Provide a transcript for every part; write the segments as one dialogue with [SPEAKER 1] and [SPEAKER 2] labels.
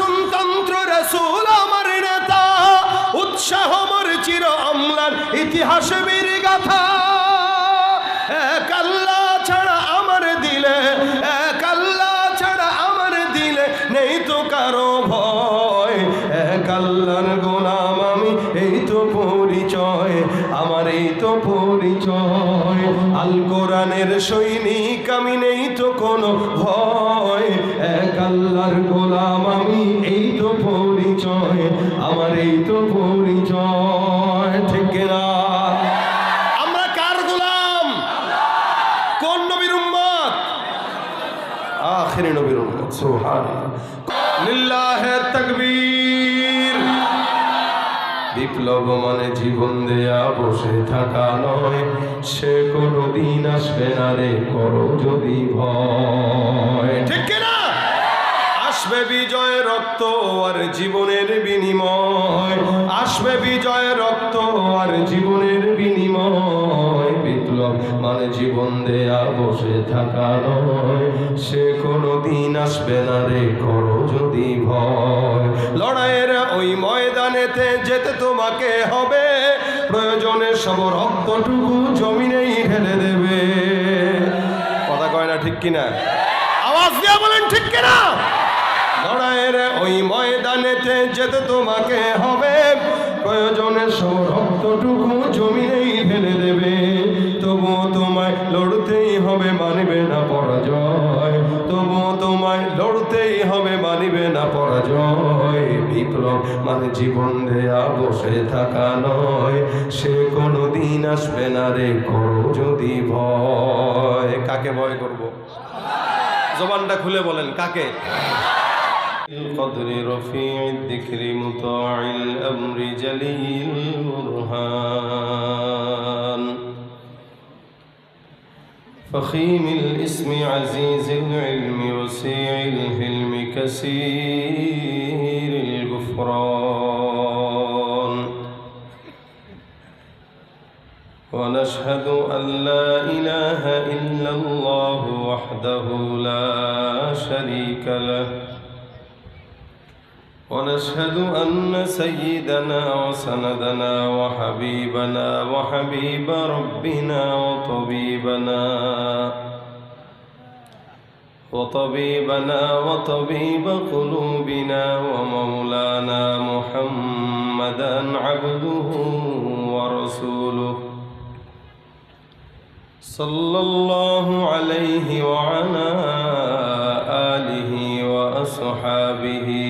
[SPEAKER 1] শাসনতন্ত্র রসুল আমার নেতা। উৎসাহ মর চির আমলার ইতিহাস বীর গাথা। ছাড়া আমার দিলে ছাড়া আমার দিলে নেই তো কারও ভয়। গোলাম আমি, এই তো আমার এই তো সৈনিক আমি, নেই তো কোনো ভয়। এক আল্লাহর গোলাম পরিচয়, আমার তো পরিচয় না? আমরা কার গোলাম? কোন নবীর উম্মত? আখেরি নবীর উম্মত, সুবহানাল্লাহ। লিল্লাহে তাকবীর। বিপ্লব মানে জীবন দেয়া, বসে থাকা নয়। সে কোনো দিন আসবে না রে, করো যদি ভয়। ঠিক আসবে বিজয় রক্ত আর জীবনের বিনিময়। আসবে বিজয় রক্ত আর জীবনের বিনিময়। বিপ্লব মানে জীবন দেয়া, বসে থাকা নয়। সে কোনো দিন আসবে না রে, করো যদি ভয়। লড়াইয়ের ওই ময়দানেতে যেতে তোমাকে হবে। প্রয়োজনে সব রক্তটুকু জমিনেই ঢেলে দেবে। কথা কয় না ঠিক কিনা? আওয়াজ দিয়া বলেন ঠিক কিনা? লড়াইয়ের ওই ময়দানেতে যেতে তোমাকে হবে। প্রয়োজনে সব রক্তটুকু জমিনেই ঢেলে দেবে। তবুও তোমায় লড়তেই হবে, মানিবে না পরাজয়। তবুও তোমায় লড়তেই হবে, মানিবে না পরাজয়। বিপ্লব মানে জীবন দেয়া বসে থাকা নয়। সে কোনো দিন আসবে না রে, করো যদি ভয়। কাকে ভয় করব? জবানটা খুলে বলেন, কাকে? القدر رفيع الذكر مطاع الأمر جليل البرهان. فخيم الاسم عزيز العلم وسيع الحلم كثير الغفران. ونشهد أن لا إله إلا الله وحده لا شريك له. ونشهد أن سيدنا وسندنا وحبيبنا وحبيب ربنا وطبيبنا وطبيبنا وطبيب قلوبنا ومولانا محمدا عبده ورسوله صلى الله عليه وعلى آله وأصحابه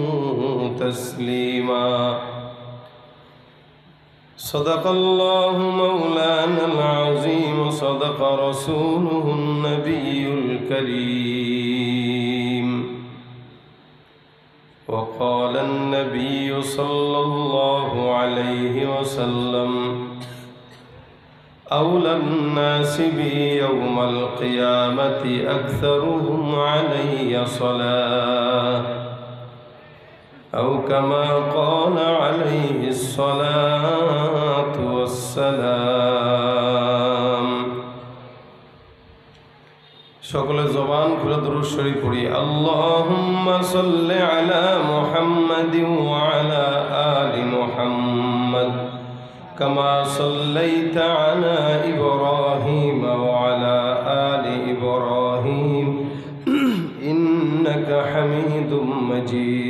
[SPEAKER 1] تسليما. صدق الله مولانا العظيم صدق رسوله النبي الكريم. وقال النبي صلى الله عليه وسلم أولى الناس بي يوم القيامة أكثرهم علي صلاة. أو كما قال عليه الصلاة والسلام সকলে জবান খুলে দুরূদ শরীফ পড়ি আল্লাহুম্মা সাল্লি আলা মুহাম্মাদিন ওয়া আলা আলি মুহাম্মাদ كما صليت على إبراهيم وعلى آل إبراهيم إنك حميد مجيد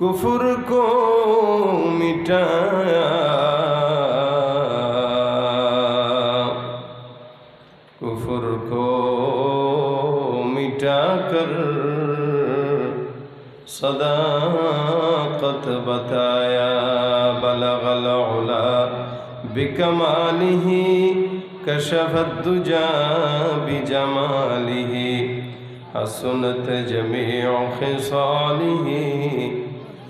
[SPEAKER 1] कुफुर को मिटाया कुफुर को मिटा कर सदाकत बताया बलगल उला बिकमालिही कशफदुजा बिजमालिही हसनत जमी खिसालिही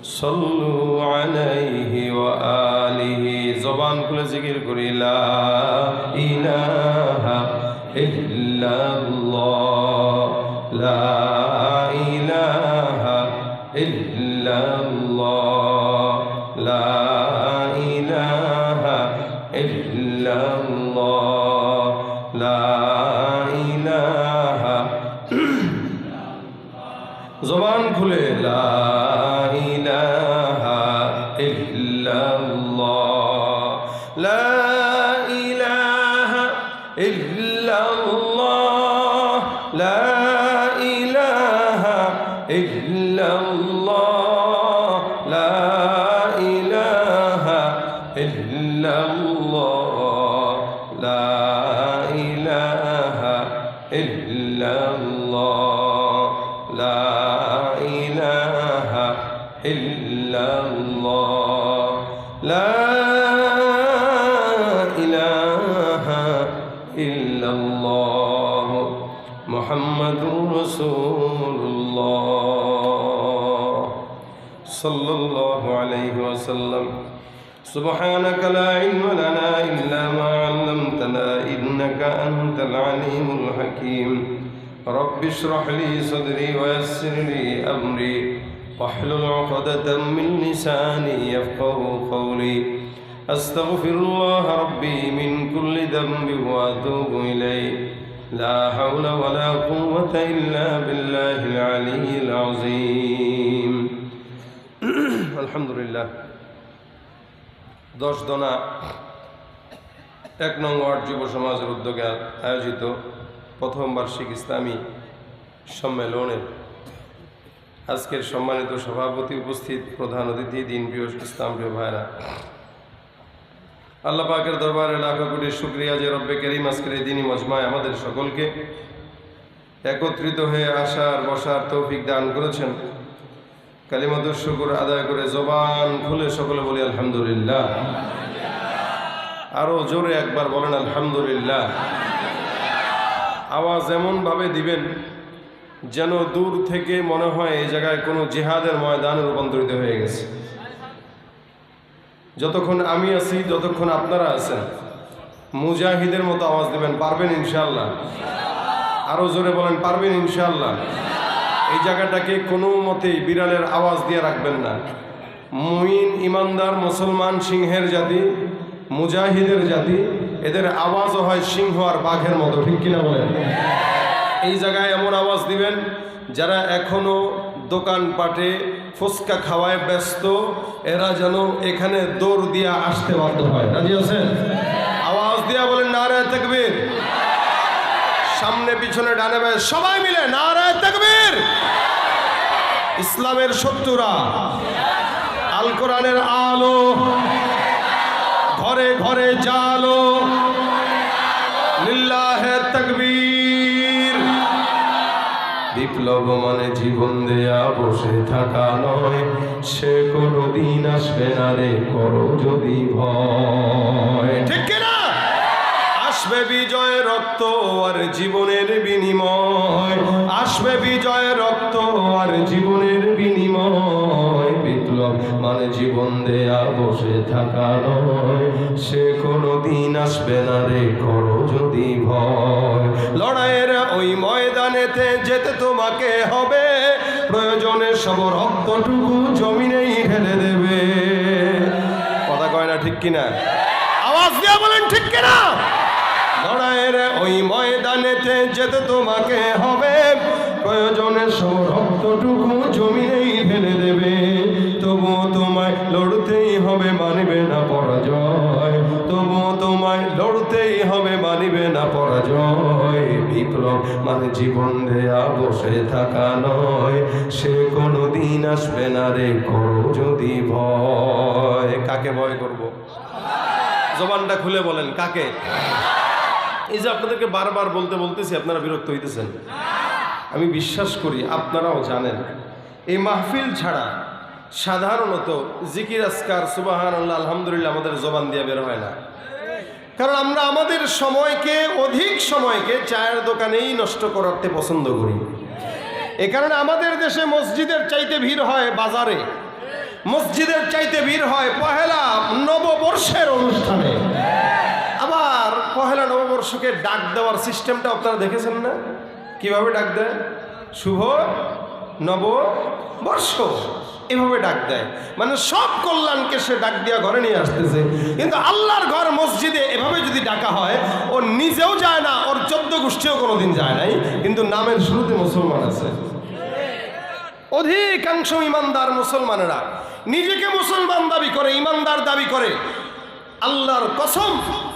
[SPEAKER 1] خصاله صلوا عليه وآله زبان كل ذكر كري لا إله إلا الله لا إله إلا الله لا إله إلا الله لا إله إلا الله محمد رسول الله صلى الله عليه وسلم. سبحانك لا علم لنا إلا ما إنك أنت العليم الحكيم. رب اشرح لي صدري ويسر لي أمري. واحلل عقدة من لساني يفقه قولي. أستغفر الله ربي من كل ذنب وأتوب إليه. لا حول ولا قوة إلا بالله العلي العظيم. الحمد لله. دوش دونا এক নং ওয়ার্ড যুব সমাজের উদ্যোগে আয়োজিত প্রথম বার্ষিক ইসলামী সম্মেলনের আজকের সম্মানিত সভাপতি উপস্থিত প্রধান অতিথি দিন প্রিয় ইসলাম প্রিয় ভাইরা। আল্লাহ পাকের দরবারে লাখো কোটি শুক্রিয়া যে রব্বে কেরিম আজকের এই দিনই মজমায় আমাদের সকলকে একত্রিত হয়ে আসার, বসার তৌফিক দান করেছেন। কালিমাদুর শুকুর আদায় করে জবান খুলে সকলে বলি আলহামদুলিল্লাহ। আরও জোরে একবার বলেন, আলহামদুলিল্লাহ। আওয়াজ এমনভাবে দিবেন যেন দূর থেকে মনে হয় এই জায়গায় কোনো জেহাদের ময়দানে রূপান্তরিত হয়ে গেছে। যতক্ষণ আমি আছি, যতক্ষণ আপনারা আছেন, মুজাহিদের মতো আওয়াজ দেবেন, পারবেন ইনশাল্লাহ আরও জোরে বলেন, পারবেন ইনশাল্লাহ এই জায়গাটাকে কোনো মতেই বিড়ালের আওয়াজ দিয়ে রাখবেন না। মুইন ইমানদার, মুসলমান, সিংহের জাতি মুজাহিদের জাতি, এদের আওয়াজও হয় সিংহ আর বাঘের মতো, ঠিক কিনা বলেন? এই জায়গায় এমন আওয়াজ দিবেন, যারা এখনও দোকানপাটে ফুচকা খাওয়ায় ব্যস্ত, এরা যেন এখানে দৌড় দিয়ে আসতে বাধ্য হয়। রাজি আছেন? আওয়াজ দিয়া বলেন নারায় তাকবীর। সামনে, পিছনে, ডানে, বায়ে, সবাই মিলে নারায় তাকবীর। ইসলামের শত্রুরা, আল কোরআনের আলো ঘরে ঘরে জালো। তাকবীর। বিপ্লব মানে জীবন দেয়া, বসে থাকা নয়। সে কোনো দিন আসবে না রে, করো যদি ভয়। ঠিক কিনা? আসবে বিজয় রক্ত আর জীবনের বিনিময়। আসবে বিজয় রক্ত আর জীবনের বিনিময়। মানে জীবন দেয়া বসে থাকা নয়। সে কোনো দিন আসবে না রে, করো যদি ভয়। লড়াইয়ের ওই ময়দানেতে যেতে তোমাকে হবে। প্রয়োজনে সব রক্তটুকু জমিনেই ঢেলে দেবে। কথা কয় না ঠিক কিনা? আওয়াজ দিয়া বলেন ঠিক কিনা? লড়াইয়ের ওই ময়দানেতে যেতে তোমাকে হবে। প্রয়োজনে সব রক্তটুকু জমিনেই ঢেলে দেবে। তবুও তোমায় লড়তেই হবে, মানিবে না পরাজয়। তবুও তোমায় লড়তেই হবে, মানিবে না পরাজয়। বিপ্লব মানে জীবন দেয়া বসে থাকা নয়। সে কোনো দিন আসবে না রে, করো যদি ভয়। কাকে ভয় করব? জবানটা খুলে বলেন, কাকে? এই যে আপনাদেরকে বারবার বলতে বলতেছি, আপনারা বিরক্ত হইতেছেন। আমি বিশ্বাস করি, আপনারাও জানেন, এই মাহফিল ছাড়া সাধারণত জিকির আসকার সুবাহান আল্লাহ আলহামদুলিল্লাহ আমাদের জবান দিয়ে বের হয় না। কারণ আমরা আমাদের সময়কে, অধিক সময়কে চায়ের দোকানেই নষ্ট করতে পছন্দ করি। এ কারণে আমাদের দেশে মসজিদের চাইতে ভিড় হয় বাজারে। মসজিদের চাইতে ভিড় হয় পহেলা নববর্ষের অনুষ্ঠানে। আবার পহেলা নববর্ষকে ডাক দেওয়ার সিস্টেমটা আপনারা দেখেছেন না? কীভাবে ডাক দেয়? শুভ নববর্ষ। এভাবে ডাক দেয়। মানে সব কল্যাণকে সে ডাক দিয়া ঘরে নিয়ে আসতেছে। কিন্তু আল্লাহর ঘর মসজিদে এভাবে যদি ডাকা হয়, ও নিজেও যায় না, ওর চোদ্দ গোষ্ঠীও কোনোদিন যায় নাই, কিন্তু নামের শুরুতে মুসলমান আছে। অধিকাংশ ইমানদার মুসলমানেরা নিজেকে মুসলমান দাবি করে, ইমানদার দাবি করে। আল্লাহর কসম,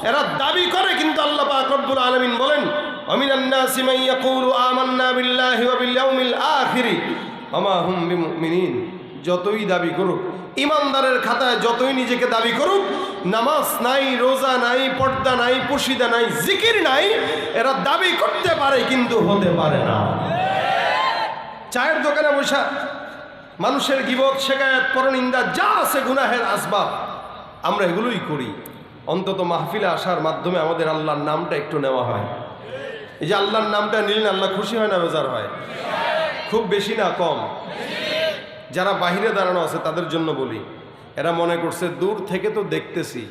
[SPEAKER 1] এরা দাবি করে, কিন্তু আল্লাহ পাক আলমিন বলেন ওয়া বিল ইয়াউমিল আখির, ওমা হুম বিমুমিনিন। যতই দাবি করুক, ইমানদারের খাতায় যতই নিজেকে দাবি করুক, নামাজ নাই, রোজা নাই, পর্দা নাই, পুশিদা নাই, জিকির নাই, এরা দাবি করতে পারে কিন্তু হতে পারে না। চায়ের দোকানে বসা মানুষের গিবত শেখায়ত পরনিন্দা, যা আছে গুনাহের আসবাব, আমরা এগুলোই করি। অন্তত মাহফিলে আসার মাধ্যমে আমাদের আল্লাহর নামটা একটু নেওয়া হয়। এই যে আল্লাহর নামটা নিলেন আল্লাহ খুশি হয় না, বেজার হয়? খুব বেশি না, কম? যারা বাহিরে দাঁড়ানো আছে তাদের জন্য বলি। এরা মনে করছে, দূর থেকে তো দেখতেছি,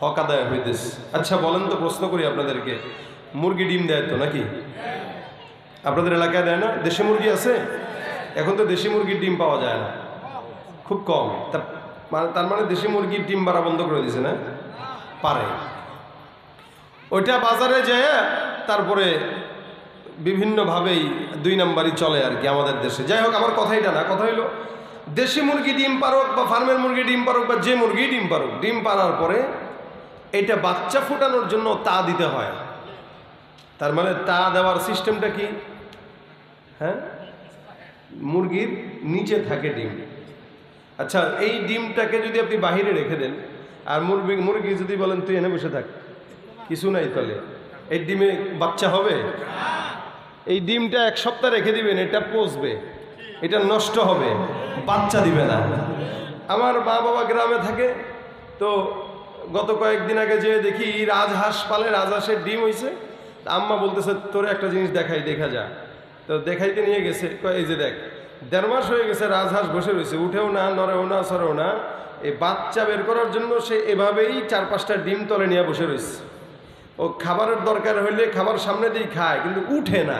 [SPEAKER 1] হক আদায় হইতেছে। আচ্ছা বলেন তো, প্রশ্ন করি আপনাদেরকে। মুরগি ডিম দেয় তো নাকি? আপনাদের এলাকায় দেয় না? দেশি মুরগি আছে? এখন তো দেশি মুরগির ডিম পাওয়া যায় না। খুব কম। তা মানে তার মানে দেশি মুরগির ডিম বাড়া বন্ধ করে দিছে না? পারে। ওইটা বাজারে যায় তারপরে বিভিন্নভাবেই দুই নাম্বারই চলে আর কি আমাদের দেশে। যাই হোক, আমার কথা এটা না, কথা হইল, দেশি মুরগি ডিম পারুক বা ফার্মের মুরগি ডিম পারুক বা যে মুরগি ডিম পারুক, ডিম পারার পরে এটা বাচ্চা ফুটানোর জন্য তা দিতে হয়। তার মানে তা দেওয়ার সিস্টেমটা কি? হ্যাঁ? মুরগির নিচে থাকে ডিম। আচ্ছা এই ডিমটাকে যদি আপনি বাহিরে রেখে দেন, আর মুরগি মুরগি যদি বলেন, তুই এনে বসে থাক। কিছু নাই তাহলে। এই ডিমে বাচ্চা হবে? এই ডিমটা এক সপ্তাহ রেখে দিবেন, এটা পচবে, এটা নষ্ট হবে, বাচ্চা দিবে না। আমার মা বাবা গ্রামে থাকে, তো গত কয়েকদিন আগে যে দেখি রাজহাঁস পালে রাজহাঁসের ডিম হয়েছে আম্মা বলতেছে, তোর একটা জিনিস দেখাই, দেখা যা। তো দেখাইতে নিয়ে গেছে এই যে দেখ, দেড় মাস হয়ে গেছে রাজহাঁস বসে রয়েছে উঠেও না, নড়েও না, সরেও না। এই বাচ্চা বের করার জন্য সে এভাবেই চার পাঁচটা ডিম তলে নিয়ে বসে রয়েছে ও খাবারের দরকার হইলে খাবার সামনে দিয়ে খায়, কিন্তু উঠে না।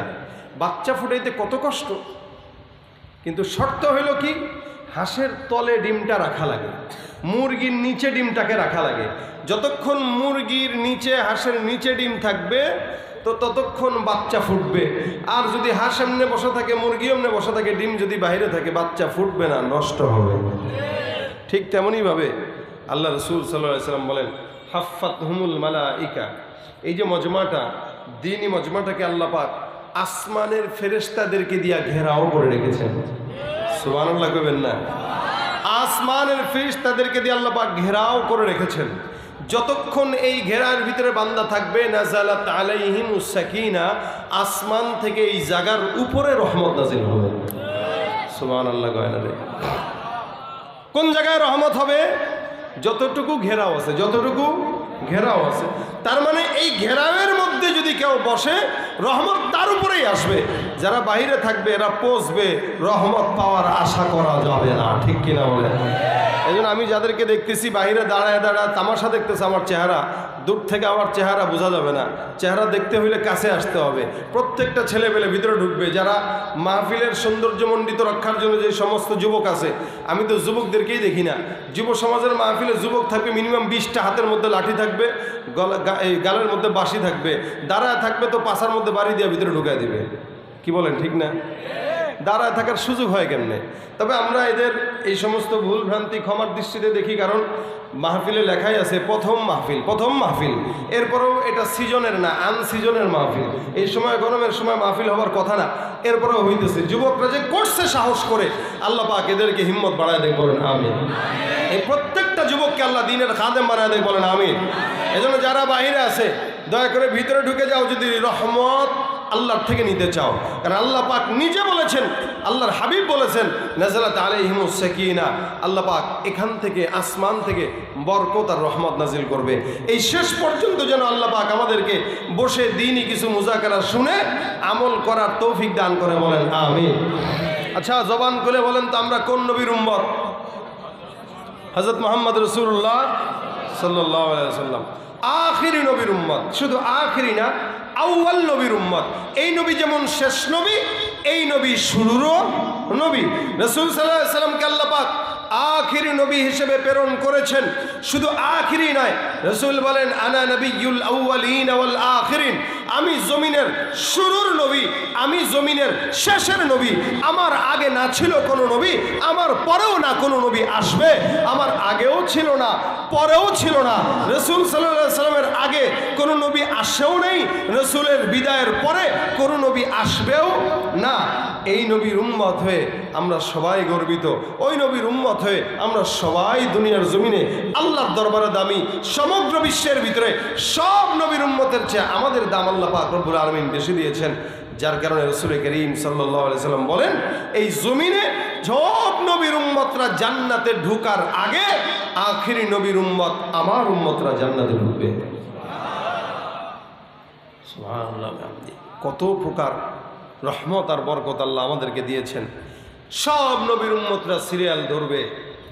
[SPEAKER 1] বাচ্চা ফুটাইতে কত কষ্ট। কিন্তু শর্ত হইল কি? হাঁসের তলে ডিমটা রাখা লাগে, মুরগির নিচে ডিমটাকে রাখা লাগে। যতক্ষণ মুরগির নিচে, হাঁসের নিচে ডিম থাকবে, তো ততক্ষণ বাচ্চা ফুটবে। আর যদি হাঁস এমনি বসা থাকে, মুরগি এমনি বসা থাকে, ডিম যদি বাইরে থাকে, বাচ্চা ফুটবে না, নষ্ট হবে। ঠিক তেমনইভাবে আল্লাহ রসুল সাল্লাহ সাল্লাম বলেন, হাফাত হুমুল মালা ইকা এই যে মজমাটা, দিনই মজমাটাকে আল্লাহ পাক আসমানের ফেরেস্তাদেরকে দিয়া ঘেরাও করে রেখেছেন। সুবহানাল্লাহ কইবেন না? আসমানের ফেরেশতাদেরকে দিয়ে আল্লাহ পাক ঘেরাও করে রেখেছেন। যতক্ষণ এই ঘেরার ভিতরে বান্দা থাকবে, নাজালাত আলাইহিম সাকিনা, আসমান থেকে এই জাগার উপরে রহমত নাজিল হবে। সুবহানাল্লাহ গয়না রে? কোন জায়গায় রহমত হবে? যতটুকু ঘেরাও আছে, যতটুকু ঘেরাও আছে। তার মানে এই ঘেরাওয়ের মধ্যে যদি কেউ বসে, রহমত তার উপরেই আসবে। যারা বাহিরে থাকবে, এরা পচবে রহমত পাওয়ার আশা করা যাবে না। ঠিক কিনা বলে এই আমি যাদেরকে দেখতেছি বাহিরে দাঁড়ায় দাঁড়ায় তামাশা দেখতেছে আমার চেহারা। দূর থেকে আমার চেহারা বোঝা যাবে না। চেহারা দেখতে হইলে কাছে আসতে হবে। প্রত্যেকটা ছেলে পেলে ভিতরে ঢুকবে। যারা মাহফিলের সৌন্দর্যমণ্ডিত রক্ষার জন্য যে সমস্ত যুবক আছে, আমি তো যুবকদেরকেই দেখি না। যুব সমাজের মাহফিলে যুবক থাকবে মিনিমাম বিশটা হাতের মধ্যে লাঠি থাকবে, গলা গালের মধ্যে বাঁশি থাকবে। দাঁড়ায় থাকবে তো পাশার মধ্যে বাড়ি দিয়ে ভিতরে ঢুকায় দিবে। কি বলেন, ঠিক না? দাঁড়ায় থাকার সুযোগ হয় কেমনে? তবে আমরা এদের এই সমস্ত ভুল ভ্রান্তি ক্ষমার দৃষ্টিতে দেখি কারণ মাহফিলে লেখাই আছে, প্রথম মাহফিল প্রথম মাহফিল। এরপরেও এটা সিজনের না, আনসিজনের মাহফিল। এই সময় গরমের সময় মাহফিল হওয়ার কথা না, এরপরেও হইতেছে। যুবকরা যে করছে সাহস করে, আল্লাহ পাক এদেরকে হিম্মত বাড়ায় দেখ বলেন আমি এই প্রত্যেকটা যুবককে আল্লাহ দিনের খাদেম বানায় দেখ বলেন আমি এজন্য যারা বাহিরে আছে, দয়া করে ভিতরে ঢুকে যাও, যদি রহমত আল্লাহর থেকে নিতে চাও। কারণ আল্লাহ পাক নিজে বলেছেন, আল্লাহর হাবিব বলেছেন নাজালাত আলাইহিমুস সাকিনা। আল্লাহ পাক এখান থেকে, আসমান থেকে বরকত আর রহমত নাজিল করবে। এই শেষ পর্যন্ত যেন আল্লাহ পাক আমাদেরকে বসে দিনই কিছু মুজাকারা শুনে আমল করার তৌফিক দান করে বলেন, আমিন। আচ্ছা জবান করে বলেন তো আমরা কোন নবীর উম্মত? হজরত মোহাম্মদ রসুল্লাহ সাল্লাহ সাল্লাম আখিরি নবীর উম্মত। শুধু আখিরি না আউ্বাল নবীর উম্মত। এই নবী যেমন শেষ নবী, এই নবী শুরুরও নবী। রসুল সাল্লাহ সাল্লামকে আল্লাহ পাক আখিরি নবী হিসেবে প্রেরণ করেছেন। শুধু আখিরি নয়, রসুল বলেন, আনা নবী নবীল আউ্বালিন আউল আখিরিন। আমি জমিনের শুরুর নবী, আমি জমিনের শেষের নবী, আমার আগে না ছিল কোনো নবী, আমার পরেও না কোনো নবী আসবে, আমার আগেও ছিল না, পরেও ছিল না। রসুল সাল্লাহ সাল্লামের আগে কোনো নবী আসেও নেই, রসুলের বিদায়ের পরে কোনো নবী আসবেও না। এই নবীর উম্মত হয়ে আমরা সবাই গর্বিত, ওই নবীর উম্মত হয়ে আমরা সবাই দুনিয়ার জমিনে আল্লাহর দরবারে দামি, সমগ্র বিশ্বের ভিতরে সব নবীর উম্মতের চেয়ে আমাদের দাম আল্লাহ পাক রব্বুল আলমিন বেশি দিয়েছেন, যার কারণে রসুল করিম সাল্লাম বলেন, এই জমিনে সব নবীর উম্মতরা জান্নাতে ঢুকার আগে আখিরি নবীর উম্মত আমার উম্মতরা জান্নাতে ঢুকবে। কত প্রকার রহমত আর বরকত আল্লাহ আমাদেরকে দিয়েছেন। সব নবীর উম্মতরা সিরিয়াল ধরবে,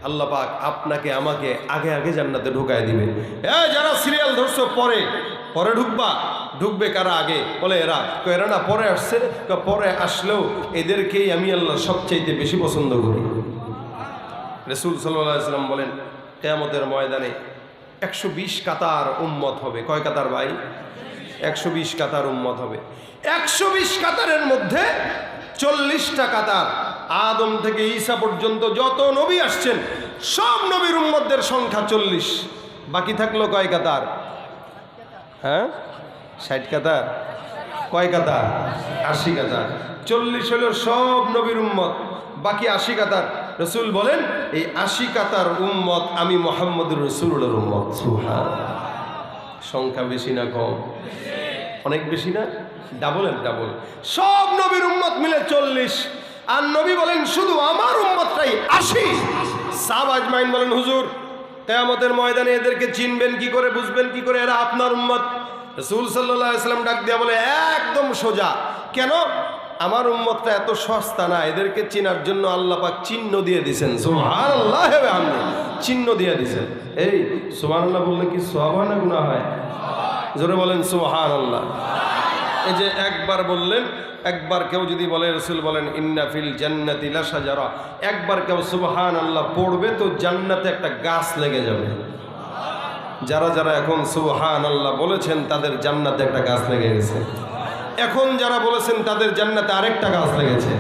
[SPEAKER 1] আল্লাহ পাক আপনাকে, আমাকে আগে আগে জান্নাতে ঢুকায় দিবে। এ, যারা সিরিয়াল ধরছো, পরে পরে ঢুকবা। ঢুকবে কারা আগে? বলে এরা। তো এরা না, পরে আসছে কয়, পরে আসলেও এদেরকেই আমি আল্লাহ সবচাইতে বেশি পছন্দ করি। রসুল সাল্লাম বলেন, কেয়ামতের ময়দানে একশো বিশ কাতার উম্মত হবে। কয় কাতার ভাই? একশো বিশ কাতার উম্মত হবে। একশো বিশ কাতারের মধ্যে চল্লিশটা কাতার। আদম থেকে ঈসা পর্যন্ত যত নবী আসছেন, সব নবীর উম্মতদের সংখ্যা চল্লিশ। বাকি থাকল কয় কাতার? হ্যাঁ? ষাট কাতার? কয় কাতার? আশি কাতার। চল্লিশ হলো সব নবীর উম্মত। বাকি আশি কাতার। রসুল বলেন, এই আশি কাতার উম্মত আমি মোহাম্মদুর রসুলের উম্মত। সংখ্যা বেশি না কম? অনেক বেশি না? ডাবল এর ডাবল। সব নবীর উম্মত মিলে চল্লিশ। আর নবী বলেন, শুধু আমার উম্মতটাই আশি। সাব আজমাইন বলেন, হুজুর, কেয়ামতের ময়দানে এদেরকে চিনবেন কি করে, বুঝবেন কি করে? এরা আপনার উম্মত। রসুল সাল্লাহ ইসলাম ডাক দেওয়া বলে, একদম সোজা। কেন? আমার উম্মতটা এত সস্তা না, এদেরকে চেনার জন্য আল্লাহ পাক চিহ্ন দিয়ে দিছেন। সোহান আল্লাহ চিহ্ন দিয়ে দিছেন। এই সোহান আল্লাহ বললে কি সোহানা গুণা হয়? জোরে বলেন সোহান আল্লাহ এই যে একবার বললেন, একবার কেউ যদি বলে, রসুল বলেন ইন্নাফিল জান্নাতি লাসাজারা একবার কেউ সুবহান আল্লাহ পড়বে তো জান্নাতে একটা গাছ লেগে যাবে। যারা যারা এখন সুবহান আল্লাহ বলেছেন, তাদের জান্নাতে একটা গাছ লেগে গেছে। এখন যারা বলেছেন, তাদের জান্নাতে আরেকটা গাছ লেগেছে।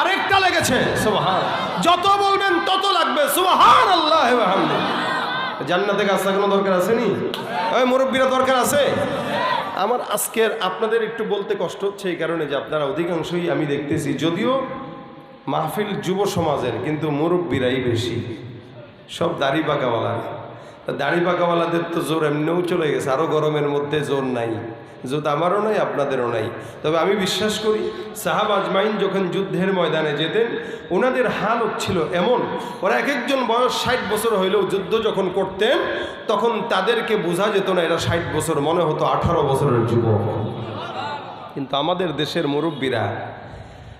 [SPEAKER 1] আরেকটা লেগেছে, সুবহান। যত বলবেন, তত লাগবে সুবহান আল্লাহ জান্নাতে গাছ লাগানো দরকার আছে নি? ওই মুরব্বীরা দরকার আছে? আমার আজকের আপনাদের একটু বলতে কষ্ট হচ্ছে এই কারণে যে আপনারা অধিকাংশই আমি দেখতেছি, যদিও মাহফিল যুব সমাজের, কিন্তু মুরব্বীরাই বেশি। সব দাড়ি পাকাওয়ালা দাড়ি পাকাওয়ালাদের তো জোর এমনিও চলে গেছে আরও গরমের মধ্যে জোর নাই। জোর আমারও নাই, আপনাদেরও নাই। তবে আমি বিশ্বাস করি, সাহাব আজমাইন যখন যুদ্ধের ময়দানে যেতেন, ওনাদের হাল ছিল এমন, ওরা এক একজন বয়স ষাট বছর হইলেও যুদ্ধ যখন করতেন, তখন তাদেরকে বোঝা যেত না এরা ষাট বছর, মনে হতো আঠারো বছরের যুবক। কিন্তু আমাদের দেশের মুরব্বীরা,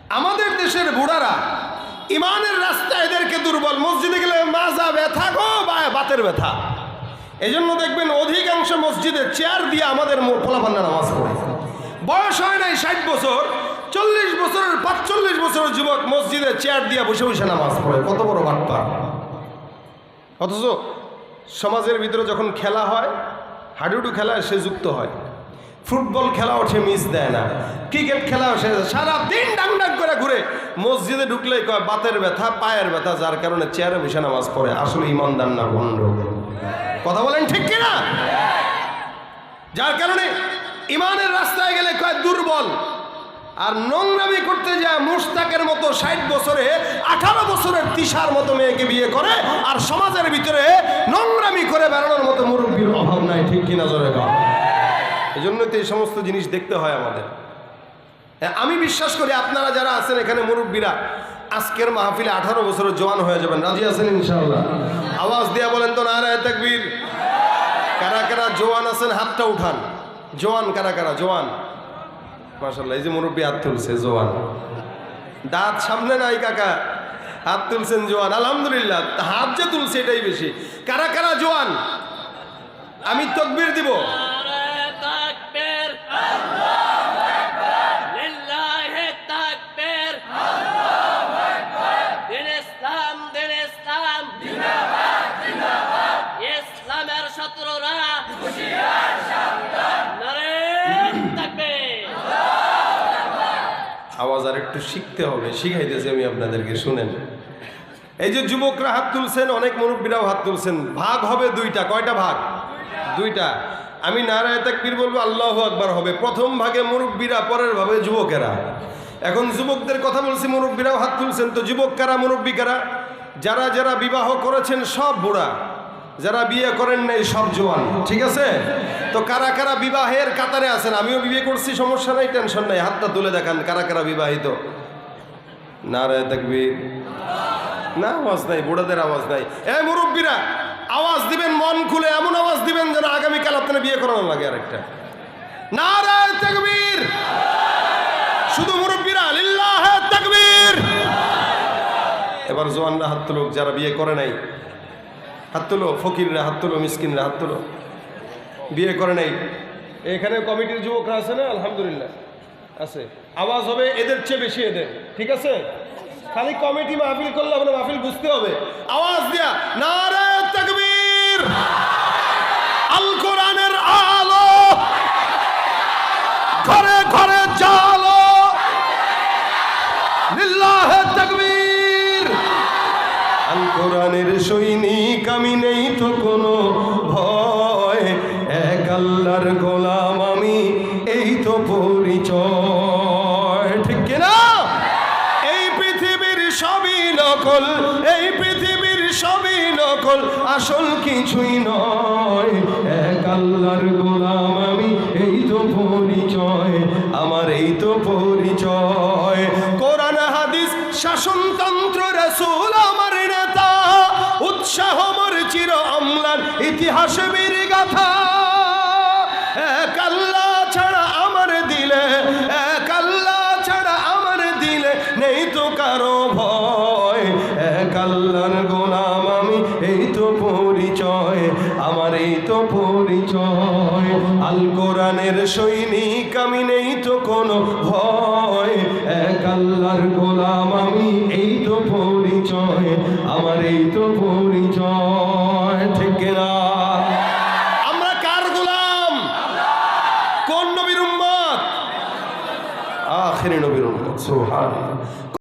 [SPEAKER 1] আমাদের দেশের বুড়ারা, ইমানের রাস্তা এদেরকে দুর্বল, মসজিদে গেলে মাজা ব্যথা গো, বা বাতের ব্যথা। এই জন্য দেখবেন অধিকাংশ মসজিদে চেয়ার দিয়ে আমাদের ফলাফান্না নামাজ পড়ে। বয়স হয় নাই ষাট বছর, চল্লিশ বছরের পাঁচচল্লিশ বছরের যুবক মসজিদে চেয়ার দিয়ে বসে বসে নামাজ পড়ে। কত বড় বাটপা অথচ সমাজের ভিতরে যখন খেলা হয়, হাডুডু খেলায় সে যুক্ত হয়। ফুটবল খেলা ওঠে মিস দেয় না। ক্রিকেট খেলা সে সারা দিন ডাং ডাং করে ঘুরে। মসজিদে ঢুকলেই কয়, বাতের ব্যথা, পায়ের ব্যথা, যার কারণে চেয়ারে বসে নামাজ পড়ে। আসলে ইমানদার না, ভণ্ড। কথা বলেন ঠিক কিনা? যার কারণে ইমানের রাস্তায় গেলে কয়, দুর্বল। আর নোংরামি করতে যায় মুস্তাকের মতো ষাট বছরে, আঠারো বছরের তিসার মতো মেয়েকে বিয়ে করে, আর সমাজের ভিতরে নোংরামি করে বেড়ানোর মতো মুরব্বীর অভাব নাই। ঠিক কিনা জোরে কর এই জন্যই তো এই সমস্ত জিনিস দেখতে হয় আমাদের। হ্যাঁ, আমি বিশ্বাস করি আপনারা যারা আছেন এখানে মুরব্বীরা আজকের মাহফিলে আঠারো বছরের জোয়ান হয়ে যাবেন। রাজি আছেন ইনশাল্লাহ আওয়াজ দিয়া বলেন তো না রায় তাকবীর। কারা কারা জোয়ান আছেন হাতটা উঠান। জোয়ান কারা কারা জোয়ান মাসাল্লাহ এই যে মুরব্বী হাত তুলছে জোয়ান দাঁত সামনে নাই কাকা হাত তুলছেন জোয়ান আলহামদুলিল্লাহ। হাত যে তুলছে এটাই বেশি। কারা কারা জোয়ান আমি তকবির দিব। একটু শিখতে হবে, শিখাইতেছি আমি আপনাদেরকে, শুনেন। এই যে যুবকরা হাত তুলছেন, অনেক মুরব্বীরাও হাত তুলছেন। ভাগ হবে দুইটা, কয়টা ভাগ? দুইটা। আমি নারায় তাকবীর বলব, আল্লাহ আকবার হবে। প্রথম ভাগে মুরব্বীরা, পরের ভাবে যুবকেরা। এখন যুবকদের কথা বলছি, মুরব্বীরাও হাত তুলছেন। তো যুবক কারা, মুরব্বী কারা? যারা যারা বিবাহ করেছেন, সব বুড়া। যারা বিয়ে করেন নাই, সব জোয়ান, ঠিক আছে? তো কারা কারা বিবাহের কাতারে আছেন? আমিও বিয়ে করছি, সমস্যা নাই, টেনশন নাই, হাতটা তুলে দেখান, কারা কারা বিবাহিত? না নারায় তাকবীর। না, আওয়াজ নাই, বুড়াদের আওয়াজ নাই। এ মুরব্বীরা, আওয়াজ দিবেন, মন খুলে এমন আওয়াজ দিবেন যেন আগামীকাল আপনার বিয়ে করানো লাগে আরেকটা। নারায় তাকবীর। শুধু মুরব্বীরা এবার জোয়ানরা হাত যারা বিয়ে করে নাই হাত তুলো, ফকিররা হাত তুলো, মিসকিনরা হাত তুলো। বিয়ে করে নাই। এখানে কমিটির যুবকরা আছে না? আলহামদুলিল্লাহ। আছে। আওয়াজ হবে এদের চেয়ে বেশি এদের। ঠিক আছে? খালি কমিটি মাহফিল করলে না, মাহফিল বুঝতে হবে। আওয়াজ দিয়া নারে তাকবীর। আল কোরআনের আলো। ঘরে ঘরে জালো। লিল্লাহে তাকবীর। আল কোরআনের সৈনিক আমি নেই তো কোনো ভয়। এক আল্লাহর গোলাম আমি, এই তো পরিচয়। ঠিক কিনা এই পৃথিবীর সবই নকল, এই পৃথিবীর সবই নকল, আসল কিছুই নয়। এক আল্লাহর গোলাম আমি, এই তো পরিচয়, আমার এই তো পরিচয়। কোরআন, হাদিস, শাসনতন্ত্র, রসুল, আমার নেতা, উৎসাহ ইতিহাস বীর গাথা? এক ছাড়া আমার দিলে, এক ছাড়া আমার দিলে নেই তো কারও ভয়। এক গোলাম আমি, এই তো পরিচয়, আমার এই তো পরিচয়। আল কোরআনের সৈনিক আমি, নেই তো কোনো ভয়। এক গোলাম আমি